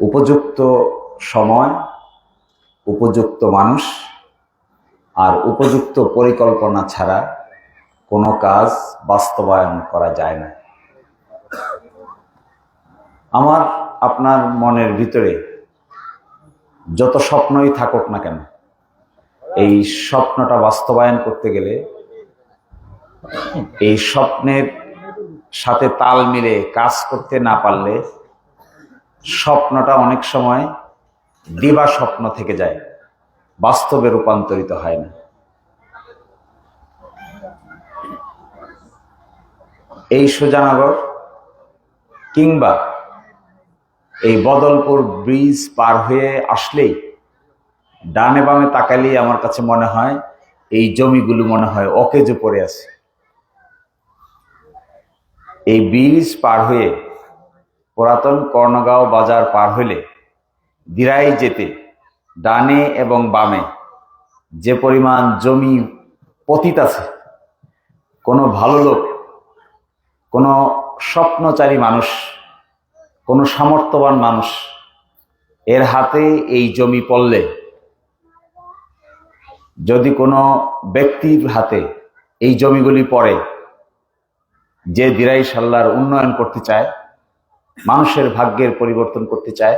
উপযুক্ত সময়, উপযুক্ত মানুষ আর উপযুক্ত পরিকল্পনা ছাড়া কোনো কাজ বাস্তবায়ন করা যায় না। আমার, আপনার মনের ভিতরে যত স্বপ্নই থাকুক না কেন, এই স্বপ্নটা বাস্তবায়ন করতে গেলে এই স্বপ্নের সাথে তাল মিলে কাজ করতে না পারলে স্বপ্নটা অনেক সময় দিবা স্বপ্ন থেকে যায়, বাস্তবে রূপান্তরিত হয় না। এই সুজানগর কিংবা এই বদলপুর ব্রিজ পার হয়ে আসলেই ডানে বামে তাকালেই আমার কাছে মনে হয় এই জমিগুলো মনে হয় অকেজো পড়ে আছে। এই ব্রিজ পার হয়ে পুরাতন কর্ণগাঁও বাজার পার হলে দিরাই যেতে, ডানে এবং বামে যে পরিমাণ জমি পতিত আছে, কোনো ভালো লোক, কোনো স্বপ্নচারী মানুষ, কোনো সামর্থ্যবান মানুষ এর হাতে এই জমি পড়লে, যদি কোনো ব্যক্তির হাতে এই জমিগুলি পড়ে যে দিরাই সাল্লার উন্নয়ন করতে চায়, মানুষের ভাগ্যের পরিবর্তন করতে চায়,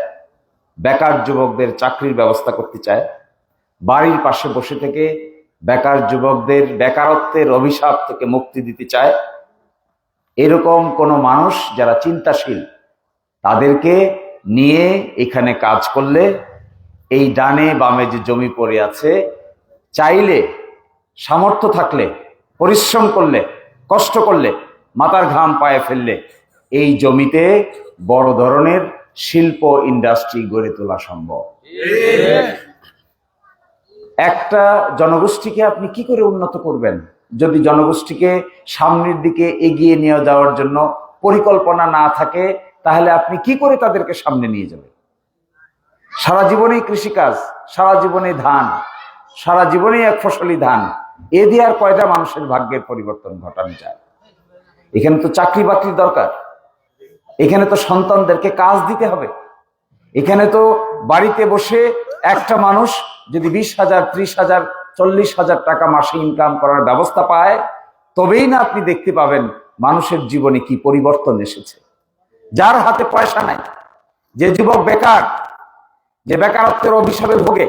বেকার যুবকদের চাকরির ব্যবস্থা করতে চায়, বাড়ির পাশে বসে থেকে বেকার যুবকদের বেকারত্বের অভিশাপ থেকে মুক্তি দিতে চায়, এরকম কোনো মানুষ যারা চিন্তাশীল, তাদেরকে নিয়ে এখানে কাজ করলে এই ডানে বামে যে জমি পড়ে আছে, চাইলে, সামর্থ্য থাকলে, পরিশ্রম করলে, কষ্ট করলে মাথার ঘাম পায়ে ফেললে এই জমিতে বড় ধরনের শিল্প ইন্ডাস্ট্রি গড়ে তোলা সম্ভব। একটা জনগোষ্ঠীকে আপনি কি করে উন্নত করবেন? যদি জনগোষ্ঠীকে সামনের দিকে এগিয়ে নিয়ে যাওয়ার জন্য পরিকল্পনা না থাকে, তাহলে আপনি কি করে তাদেরকে সামনে নিয়ে যাবেন? সারা জীবনেই কৃষিকাজ, সারা জীবনে ধান, সারা জীবনেই এক ফসলি ধান, এ দিয়ে আর কয়টা মানুষের ভাগ্যের পরিবর্তন ঘটানো যায়? এখানে তো চাকরি বাকরির দরকার। এখানে তো সন্তানদেরকে কাজ দিতে হবে। এখানে তো বাড়িতে বসে একটা মানুষ যদি বিশ হাজার, ত্রিশ হাজার, চল্লিশ হাজার টাকা মাসে ইনকাম করার ব্যবস্থা পায়, তবেই না আপনি দেখতে পাবেন মানুষের জীবনে কি পরিবর্তন এসেছে। যার হাতে পয়সা নাই, যে যুবক বেকার, যে বেকারত্বের অভিশাপে ভোগে,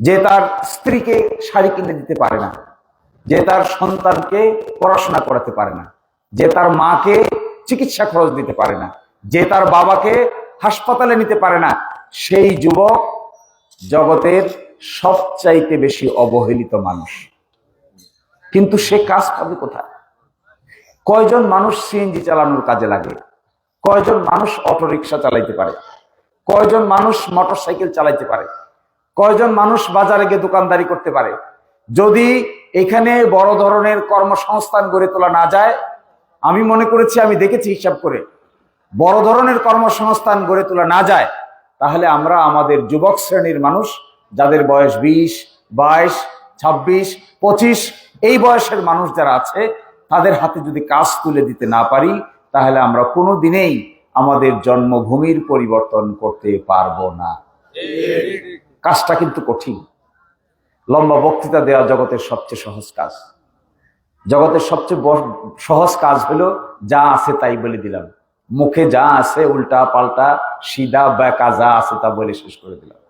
যে তার স্ত্রীকে শাড়ি কিনে দিতে পারে না। যে তার সন্তানকে পড়াশোনা করাতে পারে না, যে তার মাকে চিকিৎসা খরচ দিতে পারে না, যে তার বাবাকে হাসপাতালে নিতে পারে না, সেই যুবক জগতের সবচাইতে বেশি অবহেলিত মানুষ। কিন্তু সে কাজ পাবে কোথায়? কয়জন মানুষ সিএনজি চালানোর কাজে লাগে? কয়জন মানুষ অটোরিকশা চালাইতে পারে? কয়জন মানুষ মোটরসাইকেল চালাইতে পারে? কয়জন মানুষ বাজারে গিয়ে দোকানদারি করতে পারে? যদি এখানে বড় ধরনের কর্মসংস্থান গড়ে তোলা না যায়। আমি মনে করেছি আমি দেখেছি হিসাব করে বড় ধরনের কর্মসংস্থান গড়ে তোলা না যায় তাহলে আমরা আমাদের যুবক শ্রেণির মানুষ যাদের বয়স বিশ বাইশ ছাব্বিশ পঁচিশ এই বয়সের মানুষ যারা আছে তাদের হাতে যদি কাজ তুলে দিতে না পারি তাহলে আমরা কোনো দিনেই আমাদের জন্মভূমির পরিবর্তন করতে পারব না। কাজটা কিন্তু কঠিন। লম্বা বক্তৃতা দেওয়া জগতের সবচেয়ে সহজ কাজ। জগতের সবচেয়ে সহজ কাজ হলো, যা আছে তাই বলে দিলাম। মুখে যা আছে, উল্টা পাল্টা, সিধা বেকা যা আছে তা বলে শেষ করে দিলাম।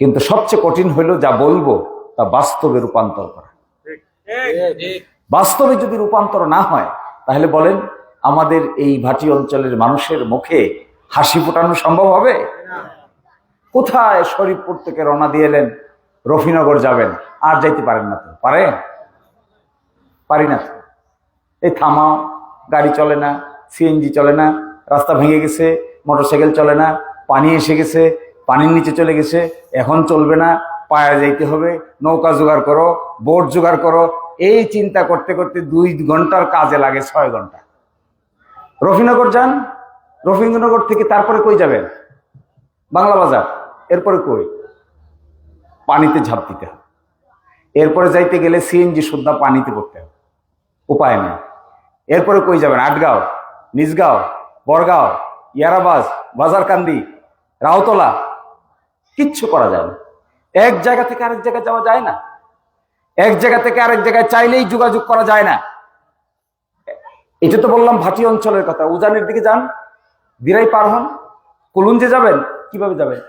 কিন্তু সবচেয়ে কঠিন হলো, যা বলব, তা বাস্তবে রূপান্তর করা। বাস্তবে যদি রূপান্তর না হয়, তাহলে বলেন, আমাদের এই ভাটি অঞ্চলের মানুষের মুখে হাসি ফোটানো সম্ভব হবে? কোথায় শরীফপুর থেকে রওনা দিয়ে এলেন? রফিনগর যাবেন, আর যাইতে পারেন না তো। পারে? পারি না তো। এই থামাও, গাড়ি চলে না সিএনজি চলে না, রাস্তা ভেঙে গেছে, মোটরসাইকেল চলে না, পানি এসে গেছে, পানির নিচে চলে গেছে, এখন চলবে না, পায়ে যাইতে হবে, নৌকা জোগাড় করো, বোট জোগাড় করো, এই চিন্তা করতে করতে দুই ঘণ্টার কাজে লাগে ছয় ঘণ্টা। রফিনগর যান, রফিনগর থেকে তারপরে কই যাবেন? বাংলা বাজার, এরপরে কই? পানিতে ঝাঁপ দিতে হবে। এরপরে যাইতে গেলে সিএনজি সুদ্ধা পানিতে করতে হবে। উপায় নেই। এরপরে কই যাবেন? আটগাঁও, নিজগাঁও, বড়গাঁও, ইয়ারাবাজ, বাজারকান্দি, রাউতলা। কিচ্ছু করা যায় না। এক জায়গা থেকে আরেক জায়গায় যাওয়া যায় না। এক জায়গা থেকে আরেক জায়গায় চাইলেই যোগাযোগ করা যায় না। এটা তো বললাম ভাটি অঞ্চলের কথা। উজানের দিকে যান, দিরাই পার হন। কলুঞ্জে যাবেন, কীভাবে যাবেন?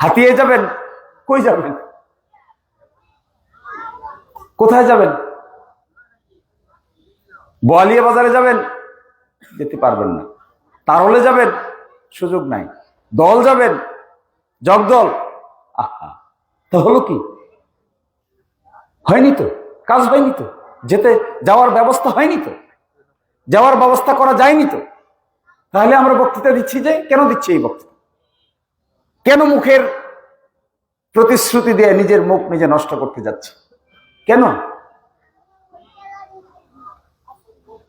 হাতিয়ে যাবেন কই যাবেন? কোথায় যাবেন? বোয়ালিয়া বাজারে যাবেন? যেতে পারবেন না। তার হলে যাবেন? সুযোগ নাই। দল যাবেন? জগদল? আহা, তা হলো কি? হয়নি তো? কাজ হয়নি তো? যেতে যাওয়ার ব্যবস্থা হয়নি তো? যাওয়ার ব্যবস্থা করা যায়নি তো? তাহলে আমরা বক্তৃতা দিচ্ছি যে, কেন দিচ্ছি এই বক্তৃতা? কেন মুখের প্রতিশ্রুতি দিয়ে নিজের মুখ নিজে নষ্ট করতে যাচ্ছে। কেন?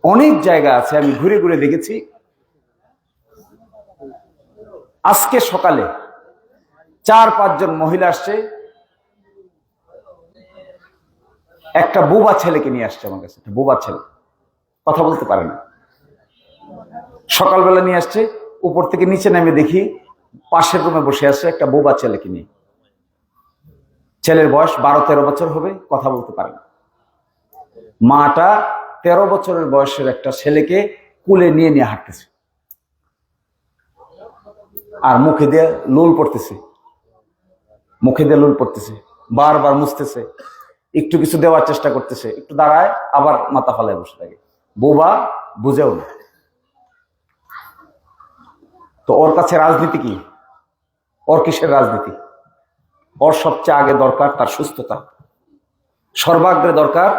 অনেক জায়গা আছে, আমি ঘুরে ঘুরে দেখেছি। আজকে সকালে চার, পাঁচজন মহিলা আসছে। একটা বোবা ছেলেকে নিয়ে আসছে আমার কাছে বোবা ছেলে। কথা বলতে পারে না। সকালবেলা নিয়ে আসছে, উপর থেকে নিচে নেমে দেখি পাশের রুমে বসে আছে একটা বোবা ছেলেকে নিয়ে। ছেলের বয়স বারো, তেরো বছর হবে, কথা বলতে পারে না। মাটা তেরো বছরের বয়সের একটা ছেলেকে কুলে নিয়ে নিয়ে হাঁটতেছে। আর মুখে দিয়ে লোল পড়তেছে। মুখে দিয়ে লোল পড়তেছে, বারবার মুছতেছে, একটু কিছু দেওয়ার চেষ্টা করতেছে, একটু দাঁড়ায়, আবার মাথা ফালায় বসে থাকে। বোবা বুঝেও না। তো ওর কাছে রাজনীতি কি? ওর কিসের রাজনীতি? ওর সবচেয়ে আগে দরকার তার সুস্থতা। সর্বাগ্রে দরকার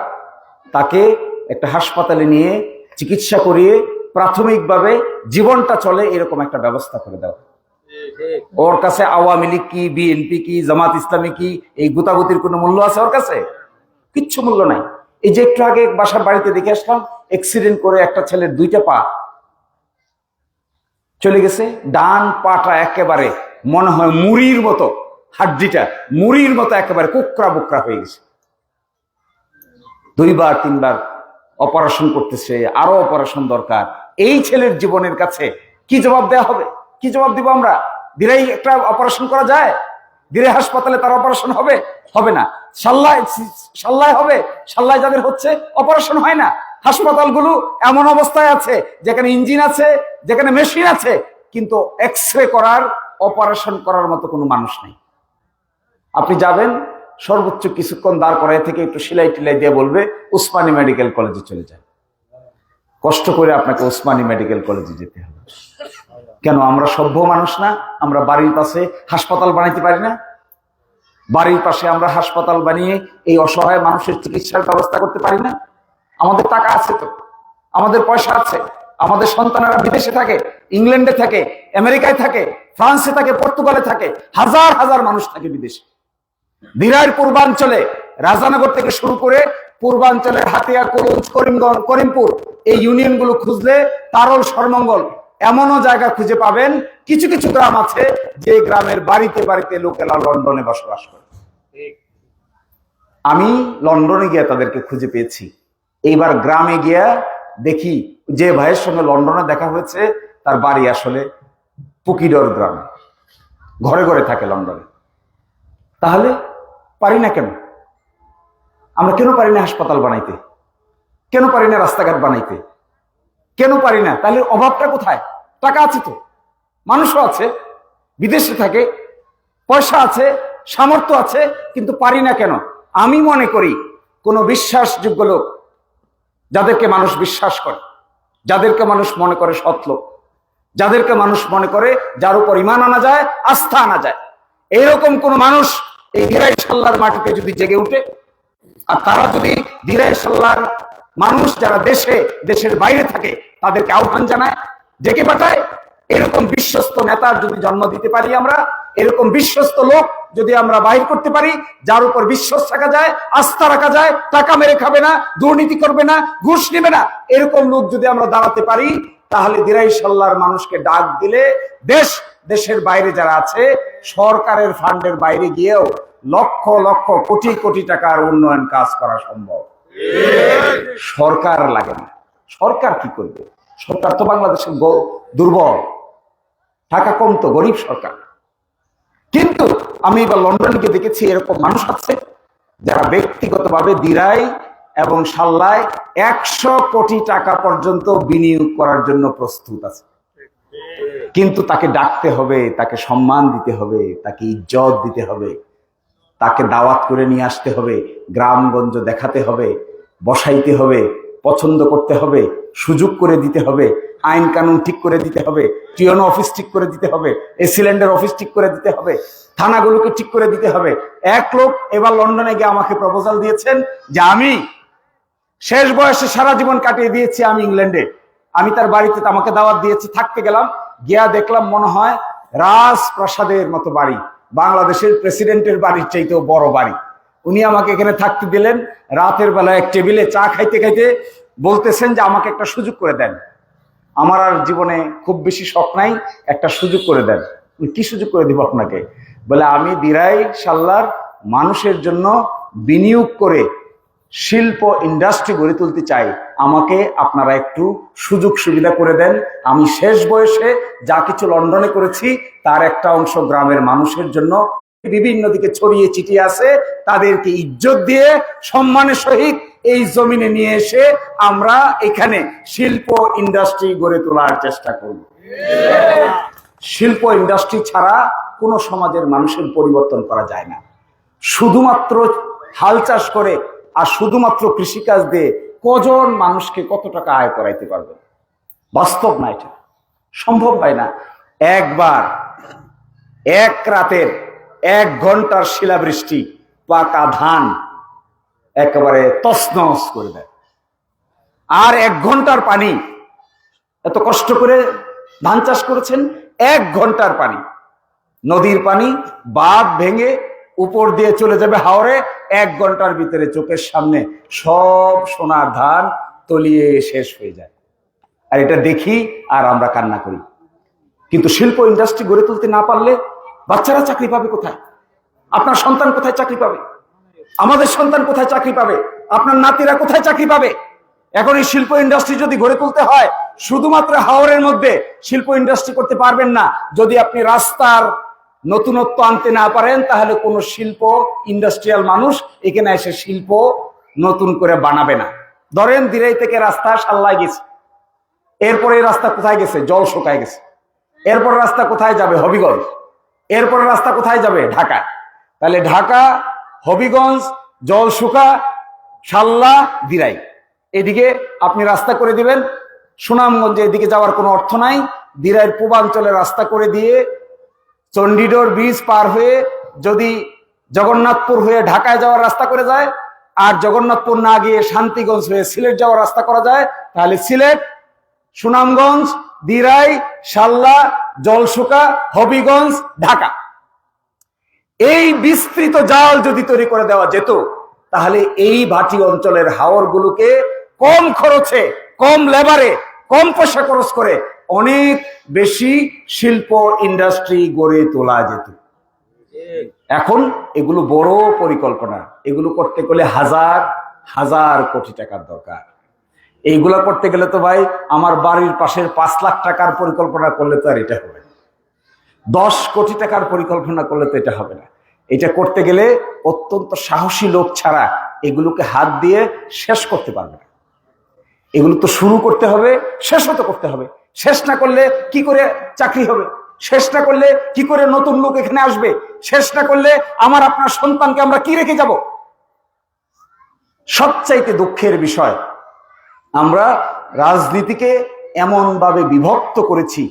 তাকে একটা হাসপাতালে নিয়ে চিকিৎসা করিয়ে প্রাথমিকভাবে জীবনটা চলে এরকম একটা ব্যবস্থা করে দেওয়া। ওর কাছে আওয়ামী লীগ কি, বিএনপি কি, জামাত ইসলামী কি, এই গুতাগুতির কোনো মূল্য আছে ওর কাছে? কিচ্ছু মূল্য নাই। এই যে একটু আগে বাসার বাড়িতে দেখে আসলাম অ্যাক্সিডেন্ট করে একটা ছেলের দুইটা পা চলে গেছে, ডান পাটা একেবারে মনে হয় মুড়ির মতো। হাড্ডিটা মুড়ির মতো একেবারে কুকরা বুকরা হয়ে গেছে। দুইবার, তিনবার অপারেশন করতেছে, আরও অপারেশন দরকার। এই ছেলের জীবনের কাছে কি জবাব দেওয়া হবে? কি জবাব দিব আমরা? দিলেই একটা অপারেশন করা যায়? দিলে হাসপাতালে তার অপারেশন হবে? হবে না। সাল্লায় সাল্লায় হবে? সাল্লায় যাদের হচ্ছে, অপারেশন হয় না। হাসপাতালগুলো এমন অবস্থায় আছে, যেখানে ইঞ্জিন আছে, যেখানে মেশিন আছে, কিন্তু এক্স করার, অপারেশন করার মতো কোনো মানুষ নেই। আপনি যাবেন, সর্বোচ্চ কিছুক্ষণ দাঁড় করাই থেকে একটু সেলাই টিলাই দিয়ে বলবে, উসমানী মেডিকেল কলেজে চলে যায় কষ্ট করে আপনাকে উসমানী মেডিকেল কলেজে যেতে হবে। কেন, আমরা সভ্য মানুষ না, আমরা বাড়ির পাশে হাসপাতাল বানাইতে পারি না। বাড়ির পাশে আমরা হাসপাতাল বানিয়ে এই অসহায় মানুষের চিকিৎসার ব্যবস্থা করতে পারি না। আমাদের টাকা আছে তো, আমাদের পয়সা আছে, আমাদের সন্তানেরা বিদেশে থাকে, ইংল্যান্ডে থাকে, আমেরিকায় থাকে, ফ্রান্সে থাকে, পর্তুগালে থাকে, হাজার হাজার মানুষ থাকে বিদেশে। দিরার পূর্বাঞ্চলে, রাজানগর থেকে শুরু করে পূর্বাঞ্চলের হাতিয়া কলুজ করিমগঞ্জ, করিমপুর এই ইউনিয়নগুলো খুঁজলে তারল সরমঙ্গল এমনও জায়গা খুঁজে পাবেন। কিছু কিছু গ্রাম আছে যে গ্রামের বাড়িতে বাড়িতে লোকেরা লন্ডনে বসবাস করে। আমি লন্ডনে গিয়ে তাদেরকে খুঁজে পেয়েছি। এইবার গ্রামে গিয়া দেখি যে ভাইয়ের সঙ্গে লন্ডনে দেখা হয়েছে, তার বাড়ি আসলে পুকিডর গ্রামে। ঘরে ঘরে থাকে লন্ডনে। তাহলে পারি না কেন? আমরা কেন পারি না হাসপাতাল বানাইতে? কেন পারি না রাস্তাঘাট বানাইতে? কেন পারি না? তাহলে অভাবটা কোথায়? টাকা আছে তো। মানুষও আছে, বিদেশে থাকে, পয়সা আছে, সামর্থ্য আছে, কিন্তু পারি না কেন? আমি মনে করি কোনো বিশ্বাসযোগ্য লোক যাদেরকে মানুষ বিশ্বাস করে, যাদেরকে মানুষ মনে করে সৎ লোক, যাদেরকে মানুষ মনে করে যার উপর ইমান আনা যায়, আস্থা আনা যায়। এইরকম কোন মানুষ এই ধীরাই সাল্লার মাটিতে যদি জেগে উঠে, আর তারা যদি ধীরাই সাল্লার মানুষ যারা দেশে, দেশের বাইরে থাকে, তাদেরকে আহ্বান জানায়, ডেকে পাঠায়, এরকম বিশ্বস্ত নেতার যদি জন্ম দিতে পারি আমরা, এরকম বিশ্বস্ত লোক যদি আমরা বাহির করতে পারি, যার উপর বিশ্বাস রাখা যায়, আস্থা রাখা যায়, টাকা মেরে খাবে না, দুর্নীতি করবে না, ঘুষ নেবে না, এরকম লোক যদি আমরা দাঁড়াতে পারি, তাহলে দিরাই সাল্লার মানুষকে ডাক দিলে দেশ দেশের বাইরে যারা আছে, সরকারের ফান্ডের বাইরে গিয়েও লক্ষ লক্ষ কোটি কোটি টাকার উন্নয়ন কাজ করা সম্ভব। সরকার লাগে না। সরকার কি করবে? সরকার তো বাংলাদেশের দুর্বল। টাকা কম তো, গরিব সরকার। কিন্তু আমি এবার লন্ডনে গিয়ে দেখেছি, এরকম মানুষ আছে যারা ব্যক্তিগতভাবে দিরাই এবং সাল্লায় একশো কোটি টাকা পর্যন্ত বিনিয়োগ করার জন্য প্রস্তুত আছে। কিন্তু তাকে ডাকতে হবে, তাকে সম্মান দিতে হবে, তাকে ইজ্জত দিতে হবে, তাকে দাওয়াত করে নিয়ে আসতে হবে, গ্রামগঞ্জ দেখাতে হবে, বসাইতে হবে, পছন্দ করতে হবে, সুযোগ করে দিতে হবে, আইন কানুন ঠিক করে দিতে হবে, টিওনো অফিস ঠিক করে দিতে হবে, এ সিলিন্ডার অফিস ঠিক করে দিতে হবে, থানাগুলোকে ঠিক করে দিতে হবে। এক লোক এবার লন্ডনে গিয়ে আমাকে প্রপোজাল দিয়েছেন যে আমি শেষ বয়সে সারা জীবন কাটিয়ে দিয়েছি আমি ইংল্যান্ডে। আমি তার বাড়িতে আমাকে দাওয়াত দিয়েছি, থাকতে গেলাম। গিয়া দেখলাম মনে হয় রাজপ্রাসাদের মতো বাড়ি, বাংলাদেশের প্রেসিডেন্টের বাড়ির চাইতেও বড় বাড়ি। উনি আমাকে এখানে থাকতে দিলেন, রাতের বেলা এক টেবিলে চা খাইতে খাইতে বলতেছেন যে আমাকে একটা সুযোগ করে দেন। আমার আর জীবনে খুব বেশি শখ নাই, একটা সুযোগ করে দেন। কি সুযোগ করে দিব আপনাকে? বলে, আমি দিরাই সাল্লার মানুষের জন্য বিনিয়োগ করে শিল্প ইন্ডাস্ট্রি গড়ে তুলতে চাই, আমাকে আপনারা একটু সুযোগ সুবিধা করে দেন। আমি শেষ বয়সে যা কিছু লন্ডনে করেছি, তার একটা অংশ গ্রামের মানুষের জন্য। বিভিন্ন দিকে ছড়িয়ে ছিটিয়ে আছে, তাদেরকে ইজ্জত দিয়ে সম্মানের সহিত এই জমিনে নিয়ে এসে আমরা এখানে শিল্প ইন্ডাস্ট্রি গড়ে তোলার চেষ্টা করব। শিল্প ইন্ডাস্ট্রি ছাড়া কোনো সমাজের মানুষের পরিবর্তন করা যায় না। শুধুমাত্র হাল চাষ করে আর শুধুমাত্র কৃষিকাজ দিয়ে কজন মানুষকে কত টাকা আয় করাইতে পারবে? বাস্তব না এটা। সম্ভব হয় না। একবার, এক রাতের এক ঘণ্টার শিলাবৃষ্টি, পাকা ধান একেবারে তসনস করে দেয়। আর এক ঘণ্টার পানি, এত কষ্ট করে ধান চাষ করেছেন? এক ঘণ্টার পানি, নদীর পানি, বাঁধ ভেঙে উপর দিয়ে চলে যাবে হাওড়ে এক ঘণ্টার ভিতরে চোখের সামনে সব সোনার ধান তলিয়ে শেষ হয়ে যায়। আর এটা দেখি আর আমরা কান্না করি। কিন্তু শিল্প ইন্ডাস্ট্রি গড়ে তুলতে না পারলে বাচ্চারা চাকরি পাবে কোথায়? আপনার সন্তান কোথায় চাকরি পাবে? আমাদের সন্তান কোথায় চাকরি পাবে? আপনার নাতিরা কোথায় চাকরি পাবে? এখন এই শিল্প ইন্ডাস্ট্রি যদি গড়ে তুলতে হয়, শুধুমাত্র হাওড়ের মধ্যে শিল্প ইন্ডাস্ট্রি করতে পারবেন না। যদি আপনি রাস্তার নতুনত্ব আনতে না পারেন, তাহলে কোনো শিল্প ইন্ডাস্ট্রিয়াল মানুষ এখানে এসে শিল্প নতুন করে বানাবে না। ধরেন দিরাই থেকে রাস্তা সাল্লায় গেছে। এরপরে রাস্তা কোথায় গেছে? জল শুকায় গেছে। এরপর রাস্তা কোথায় যাবে? হবিগঞ্জ। এরপর রাস্তা কোথায় যাবে? ঢাকা। তাহলে ঢাকা, হবিগঞ্জ জলসুকা সাল্লা, দিরাই। এদিকে আপনি রাস্তা করে দিবেন। সুনামগঞ্জে এদিকে যাওয়ার কোনো অর্থ নাই। দিরাইয়ের পূর্বাঞ্চলে রাস্তা করে দিয়ে চণ্ডীডোর ব্রিজ পার হয়ে যদি জগন্নাথপুর হয়ে ঢাকায় যাওয়ার রাস্তা করে যায়, আর জগন্নাথপুর না গিয়ে শান্তিগঞ্জ হয়ে সিলেট যাওয়ার রাস্তা করা যায়, তাহলে সিলেট, সুনামগঞ্জ, দিরাই, সাল্লা, জলসুকা, হবিগঞ্জ, ঢাকা। এই বিস্তৃত জাল যদি তৈরি করে দেওয়া যেত, তাহলে এই ভাটি অঞ্চলের হাওরগুলোকে কম খরচে, কম লেবারে কম পয়সা খরচ করে অনেক বেশি শিল্প ইন্ডাস্ট্রি গড়ে তোলা যেত। এখন এগুলো বড় পরিকল্পনা। এগুলো করতে গেলে হাজার হাজার কোটি টাকার দরকার। এইগুলা করতে গেলে তো ভাই, আমার বাড়ির পাশের পাঁচ লাখ টাকার পরিকল্পনা করলে তো আর এটা হবে না। দশ কোটি টাকার পরিকল্পনা করলে তো এটা হবে না। এটা করতে গেলে অত্যন্ত সাহসী লোক ছাড়া এগুলোকে হাত দিয়ে শেষ করতে পারবে না। এগুলো তো শুরু করতে হবে, শেষও তো করতে হবে। শেষ না করলে কি করে চাকরি হবে? শেষ না করলে কি করে নতুন লোক এখানে আসবে? শেষ না করলে আমার, আপনার সন্তানকে আমরা কি রেখে যাব? সবচাইতে দুঃখের বিষয়, আমরা রাজনীতিকে এমনভাবে বিভক্ত করেছি,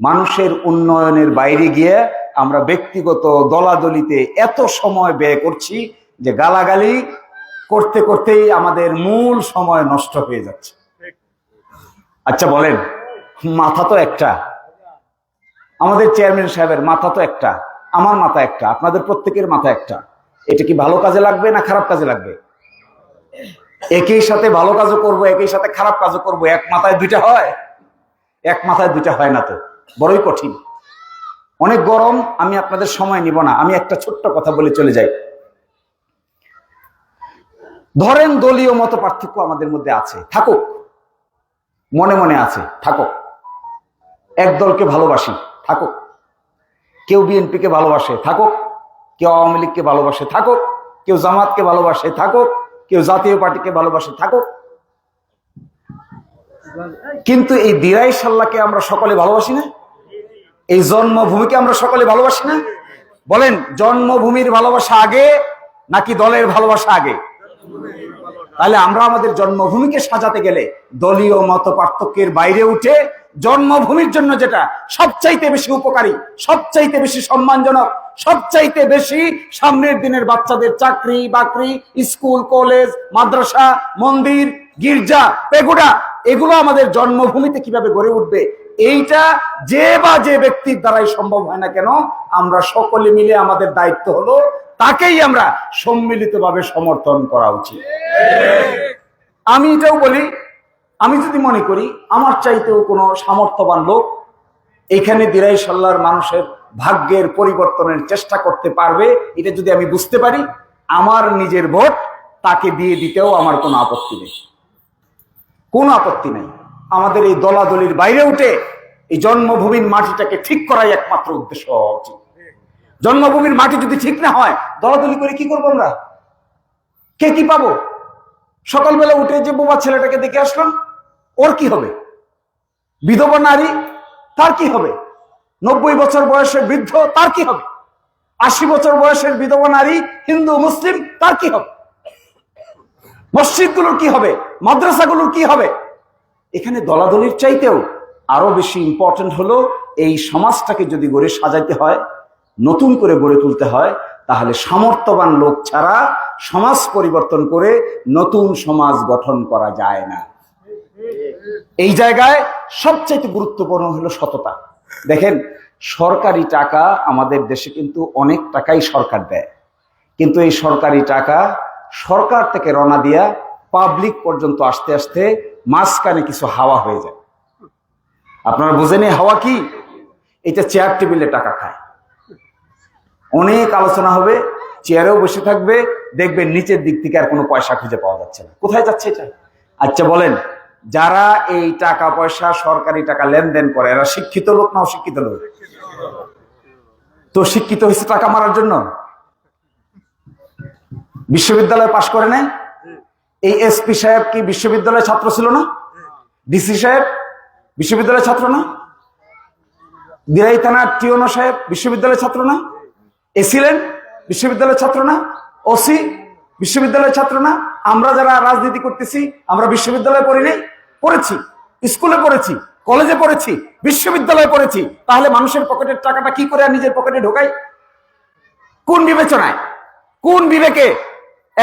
মানুষের উন্নয়নের বাইরে গিয়ে আমরা ব্যক্তিগত দলাদলিতে এত সময় ব্যয় করছি যে গালাগালি করতে করতেই আমাদের মূল সময় নষ্ট হয়ে যাচ্ছে। আচ্ছা বলেন। মাথা তো একটা। আমাদের চেয়ারম্যান সাহেবের মাথা তো একটা, আমার মাথা একটা, আপনাদের প্রত্যেকের মাথা একটা। এটা কি ভালো কাজে লাগবে না খারাপ কাজে লাগবে? একই সাথে ভালো কাজও করব, একই সাথে খারাপ কাজও করব, এক মাথায় দুইটা হয়? এক মাথায় দুইটা হয় না তো, বড়ই কঠিন। অনেক গরম, আমি আপনাদের সময় নিব না, আমি একটা ছোট্ট কথা বলে চলে যাই। ধরেন দলীয় মত পার্থক্য আমাদের মধ্যে আছে, থাকুক, মনে মনে আছে থাকো এক দলকে ভালোবাসি, থাকো। কেউ বিএনপিকে ভালোবাসে, থাকো। কেউ আওয়ামী লীগকে ভালোবাসে, থাকো। কেউ জামাতকে ভালোবাসে, থাকো। কেউ জাতীয় পার্টিকে ভালোবাসে, থাকো। কিন্তু এই দিরাই সাল্লাহকে আমরা সকলে ভালোবাসি না? এই জন্মভূমিকে আমরা সকলে ভালোবাসি না? বলেন, জন্মভূমির ভালোবাসা আগে নাকি দলের ভালোবাসা আগে? তাহলে আমরা আমাদের জন্মভূমিকে সাজাতে গেলে দলীয় মত পার্থক্যের বাইরে উঠে জন্মভূমির জন্য যেটা সবচাইতে বেশি উপকারী, সবচাইতে বেশি সম্মানজনক, সবচাইতে বেশি সামনের দিনের বাচ্চাদের চাকরি, বাকরি, স্কুল, কলেজ, মাদ্রাসা, মন্দির, গির্জা, পেগুড়া, এগুলো আমাদের জন্মভূমিতে কীভাবে গড়ে উঠবে, এইটা যে বা যে ব্যক্তির দ্বারাই সম্ভব হয় না কেন, আমরা সকলে মিলে আমাদের দায়িত্ব হলো তাকেই আমরা সম্মিলিতভাবে সমর্থন করা উচিত। আমি এটাও বলি, আমি যদি মনে করি, আমার চাইতেও কোনো সামর্থ্যবান লোক এখানে দিরাই সাল্লার মানুষের ভাগ্যের পরিবর্তনের চেষ্টা করতে পারবে, এটা যদি আমি বুঝতে পারি, আমার নিজের ভোট, তাকে দিয়ে দিতেও আমার কোনো আপত্তি নেই। কোনো আপত্তি নেই। আমাদের এই দলাদলির বাইরে উঠে এই জন্মভূমির মাটিটাকে ঠিক করাই একমাত্র উদ্দেশ্য হওয়া উচিত। জন্মভূমির মাটি যদি ঠিক না হয়, দলাদলি করে কি করব আমরা? কে কি পাবো? সকালবেলা উঠে যে বোবা ছেলেটাকে দেখে আসলাম, ওর কি হবে? বিধবা নারী, তার কি হবে? নব্বই বছর বয়সের বৃদ্ধ, তার কি হবে? আশি বছর বয়সের বিধবা নারী, হিন্দু, মুসলিম, তার কি হবে? মসজিদগুলোর কি হবে? মাদ্রাসাগুলোর কি হবে? এখানে দলাদলির চাইতেও আরও বেশি ইম্পর্টেন্ট হলো এই সমাজটাকে যদি গড়ে সাজাইতে হয় নতুন করে গড়ে তুলতে হয়, তাহলে সামর্থ্যবান লোক ছাড়া সমাজ পরিবর্তন করে নতুন সমাজ গঠন করা যায় না। এই জায়গায় সবচেয়ে গুরুত্বপূর্ণ হলো সততা। দেখেন, সরকারি টাকা আমাদের দেশে কিন্তু অনেক টাকাই সরকার দেয়। কিন্তু এই সরকারি টাকা সরকার থেকে রওনা দিয়া পাবলিক পর্যন্ত আসতে আসতে মাঝখানে কিছু হাওয়া হয়ে যায়। আপনারা বুঝেনি হাওয়া কি? এটা চেয়ার টেবিলে টাকা খায়। অনেক আলোচনা হবে চেয়ারেও বসে থাকবে, দেখবেন নিচের দিক থেকে আর কোনো পয়সা খুঁজে পাওয়া যাচ্ছে না। কোথায় যাচ্ছে এটা? আচ্ছা বলেন, যারা এই টাকা পয়সা, সরকারি টাকা লেনদেন করে, এরা শিক্ষিত লোক না অশিক্ষিত লোক? তো শিক্ষিত হয়েছে টাকা মারার জন্য? বিশ্ববিদ্যালয় পাশ করে নেয় এই এসপি সাহেব কি বিশ্ববিদ্যালয়ের ছাত্র ছিল না? ডিসি সাহেব বিশ্ববিদ্যালয়ের ছাত্র না? দিরাই থানার টিওনো সাহেব বিশ্ববিদ্যালয়ের ছাত্র না? এসিলেন বিশ্ববিদ্যালয়ের ছাত্র না, ওসি, বিশ্ববিদ্যালয়ের ছাত্র না। আমরা যারা রাজনীতি করতেছি, আমরা বিশ্ববিদ্যালয়ে পড়ি নাই, পড়েছি, স্কুলে পড়েছি, কলেজে পড়েছি, বিশ্ববিদ্যালয়ে পড়েছি। তাহলে মানুষের পকেটের টাকাটা কি করে নিজের পকেটে ঢোকাই কোন বিবেচনায়? কোন বিবেকে?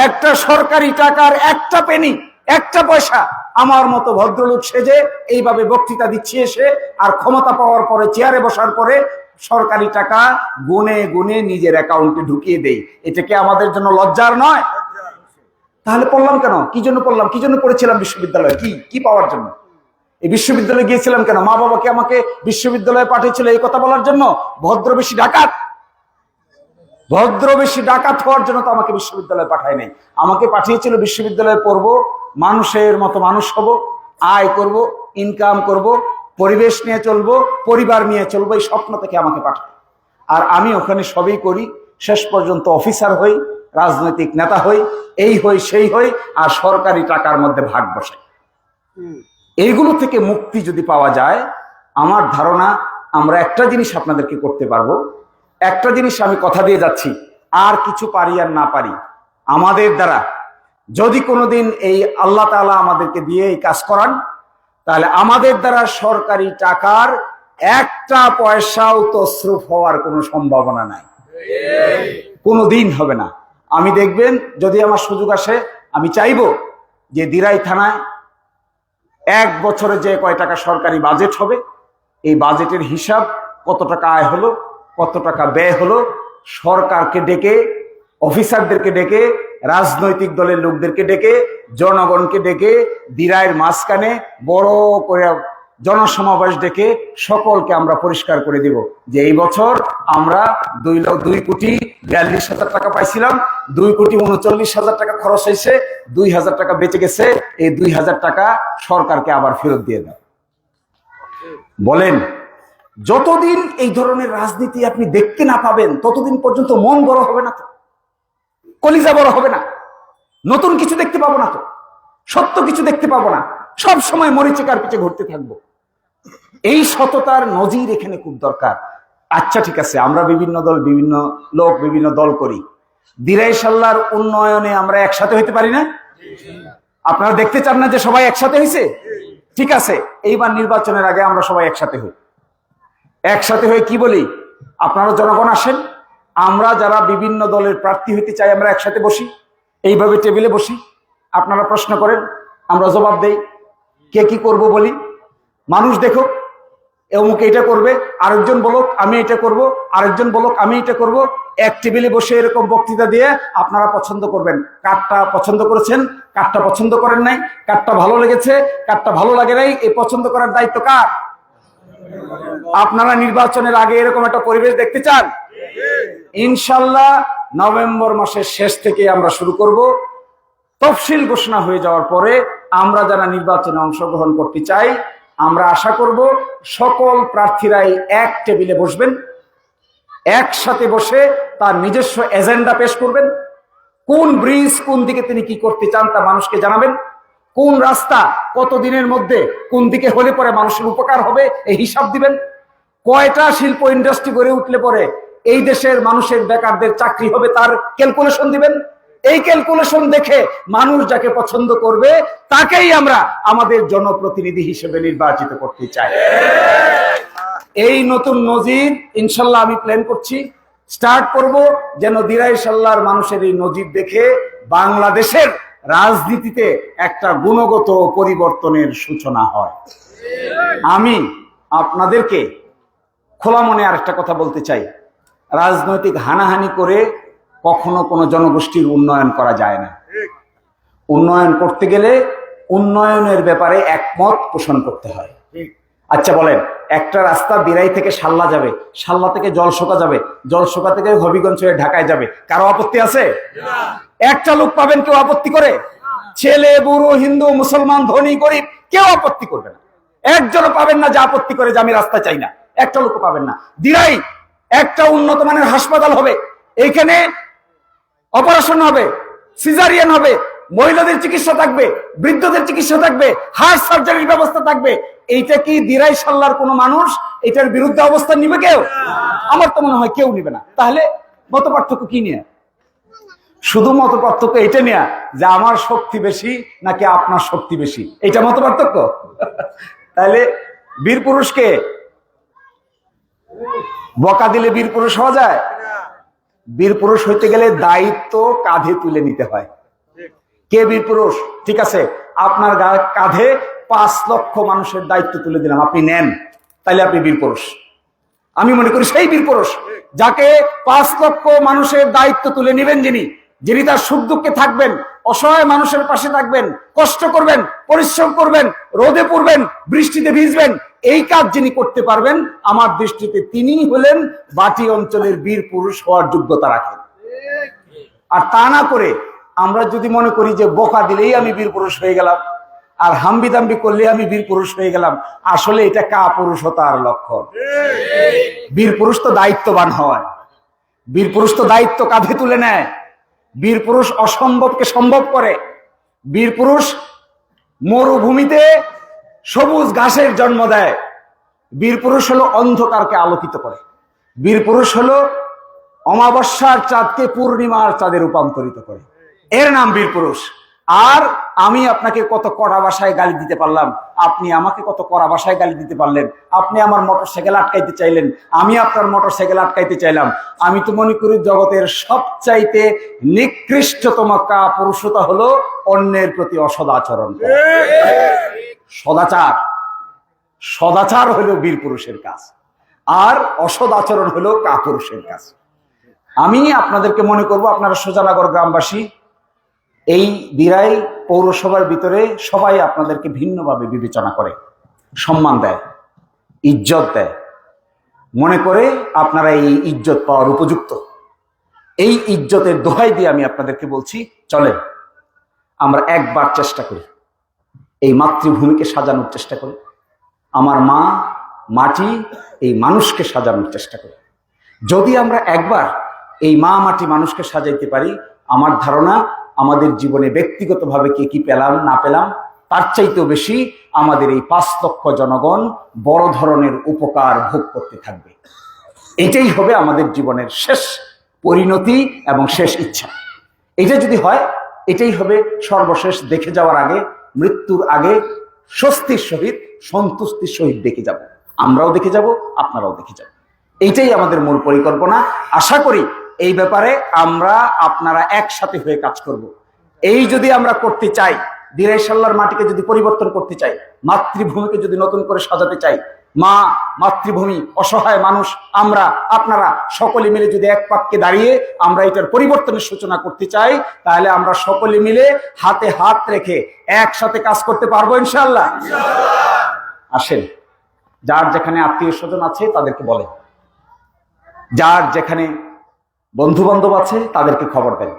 একটা সরকারি টাকার একটা পেনি একটা পয়সা আমার মতো ভদ্রলোক সেজে এইভাবে বক্তৃতা দিচ্ছে এসে, আর ক্ষমতা পাওয়ার পরে, চেয়ারে বসার পরে সরকারি টাকা গুনে গুনে নিজের অ্যাকাউন্টে ঢুকিয়ে দেই। এটা কি আমাদের জন্য লজ্জার নয়? তাহলে পড়লাম কেন? কি জন্য পড়লাম? কি জন্য পড়েছিলাম বিশ্ববিদ্যালয়ে? কি কি পাওয়ার জন্য? এই বিশ্ববিদ্যালয়ে গিয়েছিলাম কেন? মা বাবাকে আমাকে বিশ্ববিদ্যালয়ে পাঠিয়েছিল এই কথা বলার জন্য? ভদ্র বেশি ডাকাত। ভদ্র বেশি ডাকাত হওয়ার জন্য তো আমাকে বিশ্ববিদ্যালয়ে পাঠায় নাই। আমাকে পাঠিয়েছিল বিশ্ববিদ্যালয়ে পড়ব, মানুষের মতো মানুষ হব, আয় করব ইনকাম করব পরিবেশ নিয়ে চলবো পরিবার নিয়ে চলবো এই স্বপ্ন থেকে আমাকে পাঠায় আর আমি ওখানে সবই করি শেষ পর্যন্ত অফিসার হই রাজনৈতিক নেতা হই এই হই সেই হই আর সরকারি টাকার মধ্যে ভাগ বসে। এইগুলো থেকে মুক্তি যদি পাওয়া যায় আমার ধারণা আমরা একটা জিনিস আপনাদেরকে করতে পারব। একটা জিনিস আমি কথা দিয়ে যাচ্ছি আর কিছু পারি আর না পারি। আমাদের দ্বারা যদি কোনোদিন এই আল্লাহ তাআলা আমাদেরকে দিয়ে এই কাজ করান তাহলে আমাদের দ্বারা সরকারি টাকার একটা পয়সাও তসরুফ হওয়ার কোনো সম্ভাবনা নাই। কোনো দিন হবে না। আমি দেখবেন, যদি আমার সুযোগ আসে, আমি চাইব যে দিরাই থানায় এক বছরে যে কয় টাকা সরকারি বাজেট হবে, এই বাজেটের হিসাব কত টাকা আয় হলো, কত টাকা ব্যয় হলো, সরকারকে ডেকে, অফিসারদেরকে ডেকে রাজনৈতিক দলের লোকদেরকে ডেকে, জনগণকে ডেকে, দিরাইয়ের মাঝখানে বড় করে জনসমাবেশ ডেকে সকলকে আমরা পরিষ্কার করে দিব যে এই বছর আমরা দুই দুই কোটি বিয়াল্লিশ হাজার টাকা পাইছিলাম, দুই কোটি উনচল্লিশ হাজার টাকা খরচ হয়েছে, দুই হাজার টাকা বেঁচে গেছে, এই দুই হাজার টাকা সরকারকে আবার ফেরত দিয়ে দেয় বলেন, যতদিন এই ধরনের রাজনীতি আপনি দেখতে না পাবেন, ততদিন পর্যন্ত মন বড় হবে না তো। কলিজা বড় হবে না। নতুন কিছু দেখতে পাবো না তো। সত্য কিছু দেখতে পাবো না। সব সময় মরিচিকার পিছে ঘুরতে থাকব। এই সততার নজির এখানে খুব দরকার। আচ্ছা ঠিক আছে, আমরা বিভিন্ন দল, বিভিন্ন লোক, বিভিন্ন দল করি। দিরাই সাল্লার উন্নয়নে আমরা একসাথে হইতে পারি না? আপনারা দেখতে চান না যে সবাই একসাথে হয়েছে ঠিক আছে, এইবার নির্বাচনের আগে আমরা সবাই একসাথে হই। একসাথে হয়ে কি বলি? আপনারা জনগণ আসেন। আমরা যারা বিভিন্ন দলের প্রার্থী হইতে চাই, আমরা একসাথে বসি। এইভাবে টেবিলে বসি। আপনারা প্রশ্ন করেন, আমরা জবাব দেই। কে কি করব বলি? মানুষ দেখুক অমুক এটা করবে, আরেকজন বলক, আমি এটা করব, আরেকজন বলক, আমি এটা করব। এক টেবিলে বসে এরকম বক্তৃতা দিয়ে আপনারা পছন্দ করবেন। কারটা পছন্দ করেছেন, কারটা পছন্দ করেন নাই, কারটা ভালো লেগেছে, কারটা ভালো লাগে নাই এই পছন্দ করার দায়িত্ব কার? আপনারা নির্বাচনের আগে এরকম একটা পরিবেশ দেখতে চান? ইনশাল্লাহ নভেম্বর মাসের শেষ থেকে আমরা শুরু করব। তফসিল ঘোষণা হয়ে যাওয়ার পরে আমরা যারা নির্বাচনে অংশগ্রহণ করতে চাই, আমরা আশা করব সকল প্রার্থীরাই এক টেবিলে বসবেন, একসাথে বসে তার নিজস্ব এজেন্ডা পেশ করবেন। কোন ব্রিজ কোন দিকে তিনি কি করতে চান তা মানুষকে জানাবেন। কোন রাস্তা কত দিনের মধ্যে কোন দিকে হলে পরে মানুষের উপকার হবে এই হিসাব দিবেন। কয়টা শিল্প ইন্ডাস্ট্রি গড়ে উঠলে পরে এই দেশের মানুষের বেকারদের চাকরি হবে তার ক্যালকুলেশন দিবেন। এই ক্যালকুলেশন দেখে মানুষ যাকে পছন্দ করবে, তাকেই আমরা আমাদের জনপ্রতিনিধি হিসেবে নির্বাচিত করতে চাই। এই নতুন নজির, ইনশাল্লাহ আমি প্ল্যান করছি। স্টার্ট করব যেন দিরাই সাল্লার মানুষের এই নজির দেখে বাংলাদেশের রাজনীতিতে একটা গুণগত পরিবর্তনের সূচনা হয়। আমি আপনাদেরকে খোলা মনে আর একটা কথা বলতে চাই। রাজনৈতিক হানাহানি করে কখনো কোনো জনগোষ্ঠীর উন্নয়ন করা যায় না। উন্নয়ন করতে গেলে উন্নয়নের ব্যাপারে একমত পোষণ করতে হয়। আচ্ছা বলেন, একটা রাস্তা বিরাই থেকে সাল্লা যাবে সাল্লা থেকে জলশোকা যাবে জলশোকা থেকে হবিগঞ্জ হয়ে ঢাকায় যাবে। কারও আপত্তি আছে? একটা লোক পাবেন কেউ আপত্তি করে? ছেলে, বুড়ো, হিন্দু, মুসলমান, ধনী, গরিব, কেউ আপত্তি করবে না। একজনও পাবেন না যে আপত্তি করে যে আমি রাস্তা চাই না। একটা লোক পাবেন না। দিরাই একটা উন্নত মানের হাসপাতাল হবে। এইখানে অপারেশন হবে সিজারিয়ান হবে, মহিলাদের চিকিৎসা থাকবে, বৃদ্ধদের চিকিৎসা থাকবে হার্ট সার্জারির ব্যবস্থা থাকবে। এইটা কি দিরাই সাল্লার কোনো মানুষ? এটার বিরুদ্ধে অবস্থান নিবে কেউ? আমার তো মনে হয় কেউ নিবে না। তাহলে মত পার্থক্য কি নিয়ে? শুধু মত পার্থক্য এটা নিয়ে যে আমার শক্তি বেশি নাকি আপনার শক্তি বেশি। এটা মত পার্থক্য? তাহলে বীর পুরুষকে বকা দিলে বীর পুরুষ হওয়া যায়? বীর পুরুষ হইতে গেলে দায়িত্ব কাঁধে তুলে নিতে হয়। কে বীর পুরুষ? ঠিক আছে, আপনার কাঁধে পাঁচ লক্ষ মানুষের দায়িত্ব তুলে দিলাম, আপনি নেন তাহলে আপনি বীর পুরুষ। আমি মনে করি সেই বীর পুরুষ, যাকে পাঁচ লক্ষ মানুষের দায়িত্ব তুলে নেবেন যিনি যিনি তার সুখ দুঃখে থাকবেন, অসহায় মানুষের পাশে থাকবেন, কষ্ট করবেন, পরিশ্রম করবেন, রোদে পড়বেন, বৃষ্টিতে ভিজবেন এই কাজ যিনি করতে পারবেন, আমার দৃষ্টিতে তিনিই হলেন বাটি অঞ্চলের বীর পুরুষ হওয়ার যোগ্যতা রাখেন। আর তা না করে আমরা যদি মনে করি যে বোকা দিলেই আমি বীর পুরুষ হয়ে গেলাম, আর হাম্বি দাম্বি করলে আমি বীর পুরুষ হয়ে গেলাম, আসলে এটা কা পুরুষতার লক্ষণ। বীর পুরুষ তো দায়িত্ববান হয়। বীর পুরুষ তো দায়িত্ব কাঁধে তুলে নেয়। বীর পুরুষ অসম্ভবকে সম্ভব করে। বীর পুরুষ মরুভূমিতে সবুজ ঘাসের জন্ম দেয়। বীর পুরুষ হলো অন্ধকারকে আলোকিত করে। বীর পুরুষ হলো অমাবস্যার চাঁদকে পূর্ণিমার চাঁদে রূপান্তরিত করে। এর নাম বীর পুরুষ। আর আমি আপনাকে কত কড়া বাসায় গালি দিতে পারলাম। আপনি আমাকে কত কড়া বাসায় গালি দিতে পারলেন। আপনি আমার মোটর সাইকেল আটকাইতে চাইলেন। আমি আপনার মোটর সাইকেল আটকাইতে চাইলাম। আমি তো মনে করি জগতের সবচাইতে নিকৃষ্টতম কা পুরুষতা হলো অন্যের প্রতি অসদাচরণ। সদাচার। সদাচার হলো বীর পুরুষের কাজ। আর অসদ আচরণ হলো কাপুরুষের কাজ। আমি আপনাদেরকে মনে করব, আপনারা সোজানগর গ্রামবাসী, এই দিরাই পৌরসভার ভিতরে সবাই আপনাদেরকে ভিন্নভাবে বিবেচনা করে, সম্মান দেয়, ইজ্জত দেয়। মনে করে আপনারা এই ইজ্জত পাওয়ার উপযুক্ত। এই ইজ্জতের দোহাই দিয়ে আমি আপনাদেরকে বলছি, চলেন, আমরা একবার চেষ্টা করি। এই মাতৃভূমিকে সাজানোর চেষ্টা করি। আমার মা, মাটি, এই মানুষকে সাজানোর চেষ্টা করে। যদি আমরা একবার এই মা, মাটি মানুষকে সাজাইতে পারি, আমার ধারণা আমাদের জীবনে ব্যক্তিগতভাবে কে কি পেলাম, না পেলাম, তার চাইতেও বেশি আমাদের এই পাঁচ লক্ষ জনগণ বড় ধরনের উপকার ভোগ করতে থাকবে। এটাই হবে আমাদের জীবনের শেষ পরিণতি এবং শেষ ইচ্ছা। এটা যদি হয়, এটাই হবে সর্বশেষ দেখে যাওয়ার আগে মৃত্যুর আগে স্বস্তির সহিত, সন্তুষ্টির সহিত দেখে যাব। আমরাও দেখে যাব, আপনারাও দেখে যাব। এইটাই আমাদের মূল পরিকল্পনা। আশা করি এই ব্যাপারে আমরা আপনারা একসাথে হয়ে কাজ করব। এই যদি আমরা করতে চাই দিরাইশাল্লার মাটিকে যদি পরিবর্তন করতে চাই, মাতৃভূমিকে যদি নতুন করে সাজাতে চাই মা, মাতৃভূমি, অসহায় মানুষ, আমরা, আপনারা সকলে মিলে যদি এক পাককে দাঁড়িয়ে আমরা এটার পরিবর্তনের সূচনা করতে চাই, তাহলে আমরা সকলে মিলে হাতে হাত রেখে একসাথে কাজ করতে পারব ইনশাল্লাহ আসেন, যার যেখানে আত্মীয় স্বজন আছে তাদেরকে বলে যার যেখানে বন্ধু বান্ধব আছে তাদেরকে খবর দেন।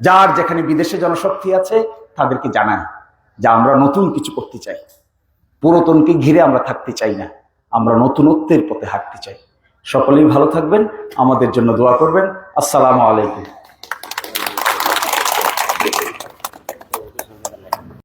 যার যেখানে বিদেশে জনশক্তি আছে তাদেরকে জানায় যে আমরা নতুন কিছু করতে চাই। পুরাতনকে ঘিরে আমরা থাকতে চাই না। আমরা নতুনত্বের পথে হাঁটতে চাই। সকলেই ভালো থাকবেন। আমাদের জন্য দোয়া করবেন। আসসালামু আলাইকুম।